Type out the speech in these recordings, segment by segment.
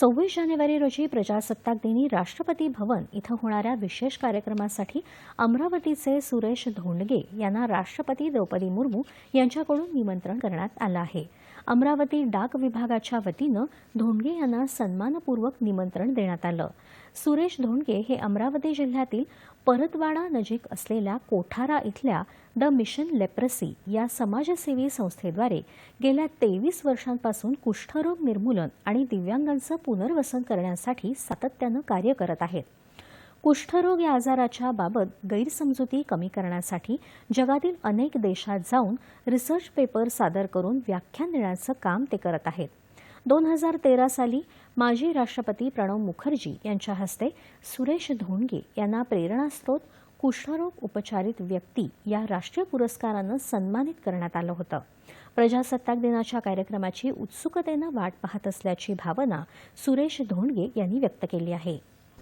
सव्वीस जानेवारी रोजी प्रजासत्ताक दिनी राष्ट्रपती भवन इथं होणाऱ्या विशेष कार्यक्रमासाठी अमरावतीचे सुरेश धोंडगे यांना राष्ट्रपती द्रौपदी मुर्मू यांच्याकडून निमंत्रण करण्यात आलं आहे. अमरावती डाक विभागाच्या वतीनं धोंडगे यांना सन्मानपूर्वक निमंत्रण देण्यात आलं. सुरेश धोंडगे हे अमरावती जिल्ह्यातील परतवाडा नजीक असलेल्या कोठारा इथल्या द मिशन लेप्रसी या समाजसेवी संस्थेद्वारे गेल्या तेवीस वर्षांपासून कुष्ठरोग निर्मूलन आणि दिव्यांगांचं पुनर्वसन करण्यासाठी सातत्यानं कार्य करत आहेत. कुष्ठरोग या आजाराच्या बाबत गैरसमजुती कमी करण्यासाठी जगातील अनेक देशात जाऊन रिसर्च पेपर सादर करून व्याख्यान देण्याचं काम ते करत आहेत. दोन हजार तेरा साली माजी राष्ट्रपती प्रणव मुखर्जी यांच्या हस्ते सुरेश धोंडगे यांना प्रेरणास्त्रोत कुष्ठरोग उपचारित व्यक्ती या राष्ट्रीय पुरस्कारानं सन्मानित करण्यात आलं होतं. प्रजासत्ताक दिनाच्या कार्यक्रमाची उत्सुकतेनं वाट पाहत असल्याची भावना सुरेश धोंडगे यांनी व्यक्त केली आहे.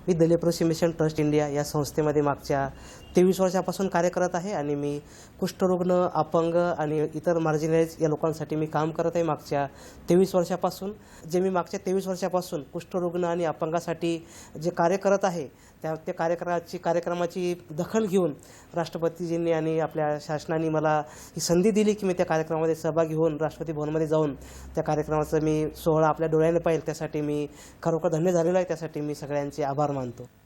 मी Dalit leprosy mission trust India या संस्थेमध्ये मागच्या तेवीस वर्षापासून कार्य करत आहे आणि मी कुष्ठरुग्ण अपंग आणि इतर मार्जिनाइज या लोकांसाठी मी काम करत आहे मागच्या तेवीस वर्षापासून. जे मी मागच्या तेवीस वर्षापासून कुष्ठरुग्ण आणि अपंगासाठी जे कार्य करत आहे त्या त्या कार्यक्रमाची कार्यक्रमाची दखल घेऊन राष्ट्रपतीजींनी आणि आपल्या शासनाने मला ही संधी दिली की मी त्या कार्यक्रमामध्ये सहभागी होऊन राष्ट्रपती भवनमध्ये जाऊन त्या कार्यक्रमाचं मी सोहळा आपल्या डोळ्याने पाहिजे त्यासाठी मी खरोखर धन्य झालेलो आहे. त्यासाठी मी सगळ्यांचे आभार आभार मानतो.